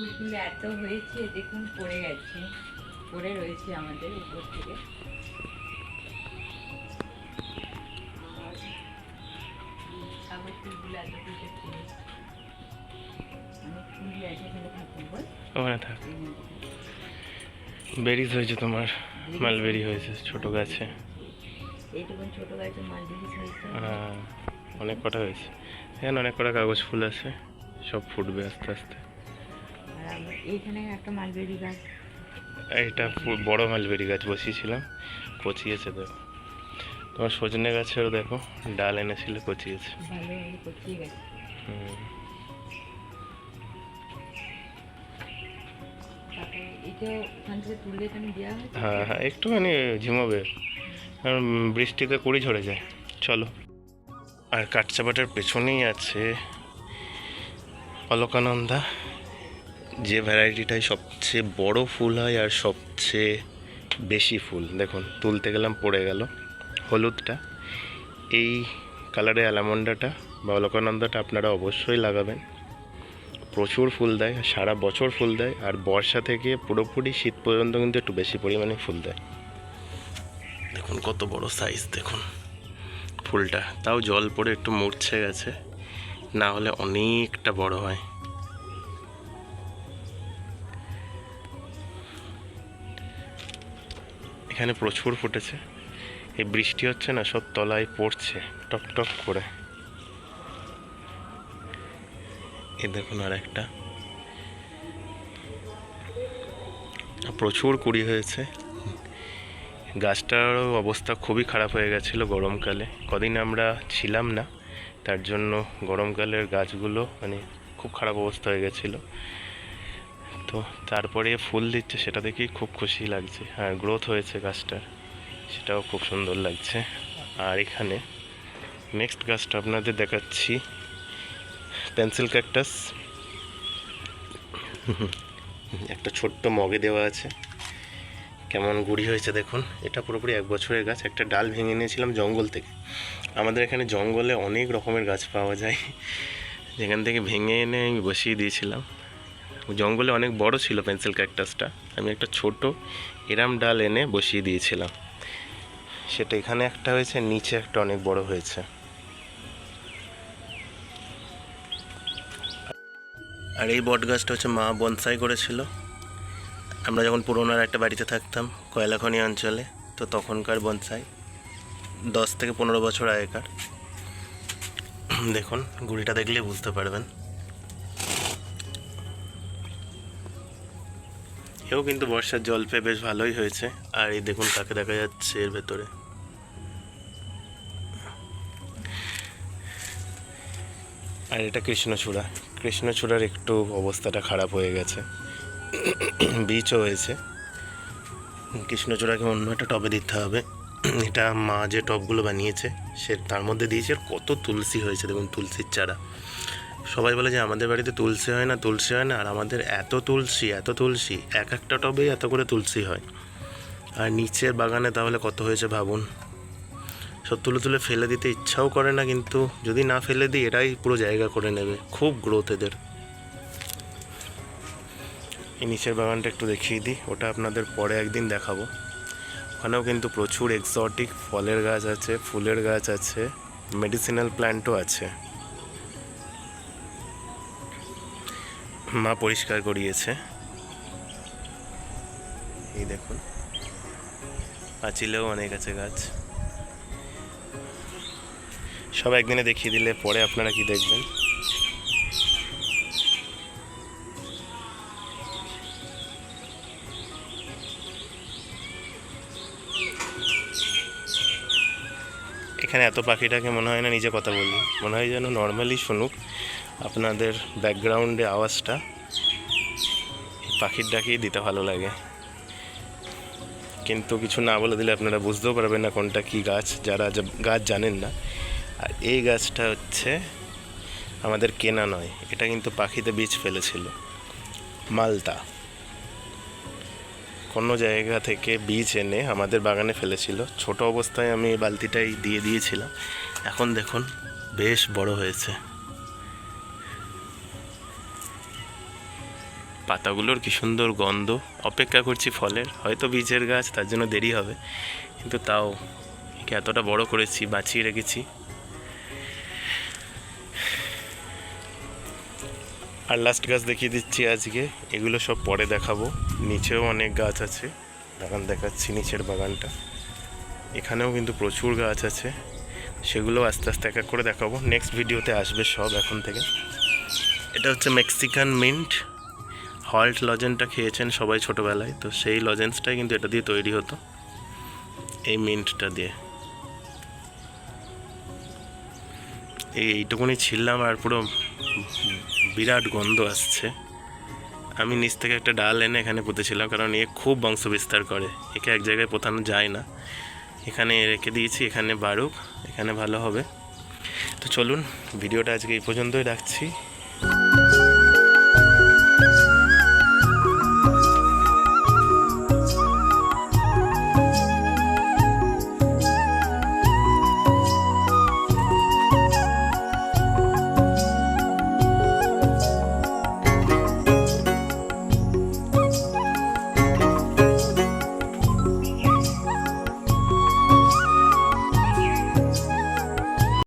ফুলগুলো এত হয়েছে দেখুন পড়ে গেছে। পড়ে রয়েছে আমাদের উপর থেকে। ওখানে থাক। বেরিজ হয়েছে তোমার মালবেরি হয়েছে। ছোট গাছে। ছোট গাছে হয়েছে। হ্যাঁ, অনেক কটা হয়েছে। এখানে অনেক কটা কাগজ ফুল আছে সব ফুটবে আস্তে আস্তে। এইখানে একটা মালবেরি গাছ। এইটা বড় মালবেরি গাছ বসিয়েছিলাম কচিয়েছে দেখো তোমার সজনে গাছেরও দেখো ডাল এনেছিল হয়েছে হ্যাঁ? হ্যাঁ একটুখানি ঝিমাবে। কারণ বৃষ্টিতে কুড়ি ঝরে যায়। চলো। আর কাঠচাপাটার পেছনেই আছে অলকানন্দা। যে ভ্যারাইটিটাই সবচেয়ে বড় ফুল হয় আর সবচেয়ে বেশি ফুল। দেখুন, তুলতে গেলাম, পড়ে গেল হলুদটা। এই কালারের অ্যালামন্ডাটা বা অলকানন্দাটা আপনারা অবশ্যই লাগাবেন। প্রচুর ফুল দেয়, সারা বছর ফুল দেয়, আর বর্ষা থেকে পুরোপুরি শীত পর্যন্ত কিন্তু একটু বেশি পরিমাণে ফুল দেয়। দেখুন, কত বড় সাইজ দেখুন। ফুলটা, তাও জল পড়ে একটু মরছে গেছে, না হলে অনেকটা বড় হয়। এখানে প্রচুর ফুটেছে। এই বৃষ্টি হচ্ছে না, সব তলায় পড়ছে, টক টক করে। এ দেখুন আর একটা। প্রচুর কুড়ি হয়েছে। গাছটারও অবস্থা খুবই খারাপ হয়ে গেছিল গরমকালে। কদিন আমরা ছিলাম না, তার জন্য গরমকালের গাছগুলো মানে খুব খারাপ অবস্থা হয়ে গেছিল। তো তারপরে ফুল দিচ্ছে, সেটা দেখেই খুব খুশি লাগছে। আর গ্রোথ হয়েছে গাছটার, সেটাও খুব সুন্দর লাগছে। আর এখানে নেক্সট গাছটা আপনাদের দেখাচ্ছি পেন্সিল ক্যাকটাস একটা ছোট্ট মগে দেওয়া আছে। কেমন গুড়ি হয়েছে দেখুন, এটা পুরোপুরি এক বছরের গাছ, একটা ডাল ভেঙে নিয়েছিলাম জঙ্গল থেকে। আমাদের এখানে জঙ্গলে অনেক রকমের গাছ পাওয়া যায়, যেখান থেকে ভেঙে এনে আমি বসিয়ে দিয়েছিলাম। জঙ্গলে অনেক বড় ছিল পেন্সিল ক্যাকটাসটা। আমি একটা ছোট এরাম ডাল এনে বসিয়ে দিয়েছিলাম। সেটা এখানে একটা হয়েছে, নিচে একটা অনেক বড় হয়েছে। আর এই বট গাছটা হচ্ছে মা বনসাই করেছিল। আমরা যখন পুরোনোর একটা বাড়িতে থাকতাম, কয়লাখনি অঞ্চলে, তো তখনকার বনসাই, দশ থেকে পনেরো বছর আগেকার। দেখুন, গুড়িটা দেখলে বুঝতে পারবেন। এও কিন্তু বর্ষার জল পেয়ে বেশ ভালোই হয়েছে। আর এই দেখুন কাকে দেখা যাচ্ছে এর ভেতরে। আর এটা কৃষ্ণচূড়া। কৃষ্ণচূড়ার একটু অবস্থাটা খারাপ হয়ে গেছে। বীজও হয়েছে। কৃষ্ণচূড়াকে অন্য একটা টবে দিতে হবে। এটা মা যে টবগুলো বানিয়েছে, সে তার মধ্যে দিয়েছে। আর কত তুলসী হয়েছে, দেখুন তুলসীর চারা। সবাই বলে যে আমাদের বাড়িতে তুলসী হয় না, তুলসী হয় না। আর আমাদের এত তুলসী এত তুলসী, এক একটা টবেই এত করে তুলসী হয়। আর নিচের বাগানে তাহলে কত হয়েছে ভাবুন? সব তুলে তুলে ফেলে দিতে ইচ্ছাও করে না, কিন্তু যদি না ফেলে দিই, এটাই পুরো জায়গা করে নেবে। খুব গ্রোথ এদের। এই নিচের বাগানটা একটু দেখিয়ে দিই, ওটা আপনাদের পরে একদিন দেখাবো। ওখানেও কিন্তু প্রচুর এক্সটিক ফলের গাছ আছে, ফুলের গাছ আছে মেডিসিনাল প্ল্যান্টও আছে। মা পরিষ্কার করিয়েছে। এই দেখুন। পাঁচিলেও অনেক আছে গাছ। সব একদিনে দেখিয়ে দিলে পরে আপনারা কি দেখবেন? এখানে এত পাখিটাকে মনে হয় না নিজে কথা বলি। মনে হয় যেন নর্মালি শুনুক। আপনাদের ব্যাকগ্রাউন্ডে আওয়াজটা পাখির ডাকেই দিতে ভালো লাগে। কিন্তু কিছু না বলে দিলে আপনারা বুঝতেও পারবেন না কোনটা কি গাছ, যারা গাছ জানেন না। আর এই গাছটা হচ্ছে আমাদের কেনা নয়, এটা কিন্তু পাখিতে বীজ ফেলেছিল, মালতা। কোনো জায়গা থেকে বীজ এনে আমাদের বাগানে ফেলেছিল, ছোট অবস্থায় আমি এই বালতিটাই দিয়ে দিয়েছিলাম। এখন দেখুন, বেশ বড় হয়েছে। পাতাগুলোর কি সুন্দর গন্ধ। অপেক্ষা করছি ফলের। হয়তো বীজের গাছ, তার জন্য দেরি হবে। কিন্তু তাও একে এতটা বড় করেছি, বাঁচিয়ে রেখেছি। আর লাস্ট গাছ দেখিয়ে দিচ্ছি আজকে। এগুলো সব পরে দেখাবো। নিচেও অনেক গাছ আছে। বাগান দেখাচ্ছি নিচের বাগানটা। এখানেও কিন্তু প্রচুর গাছ আছে। সেগুলো আস্তে আস্তে এক এক করে দেখাবো। নেক্সট ভিডিওতে আসবে সব এখন থেকে। এটা হচ্ছে মেক্সিকান মিন্ট হল্ট লজেন্সটা খেয়েছেন সবাই ছোটোবেলায়, তো সেই লজেন্সটাই কিন্তু এটা দিয়ে তৈরি হতো, এই মিন্টটা দিয়ে। এই এইটুকুনি ছিললাম আর পুরো বিরাট গন্ধ আসছে। আমি নিচ থেকে একটা ডাল এনে এখানে পুঁতেছিলাম, কারণ এ খুব বংশ বিস্তার করে, একে এক জায়গায় পোতানো যায় না। এখানে রেখে দিয়েছি, এখানে বাড়ুক, এখানে ভালো হবে। তো চলুন, ভিডিওটা আজকে এই পর্যন্তই রাখছি।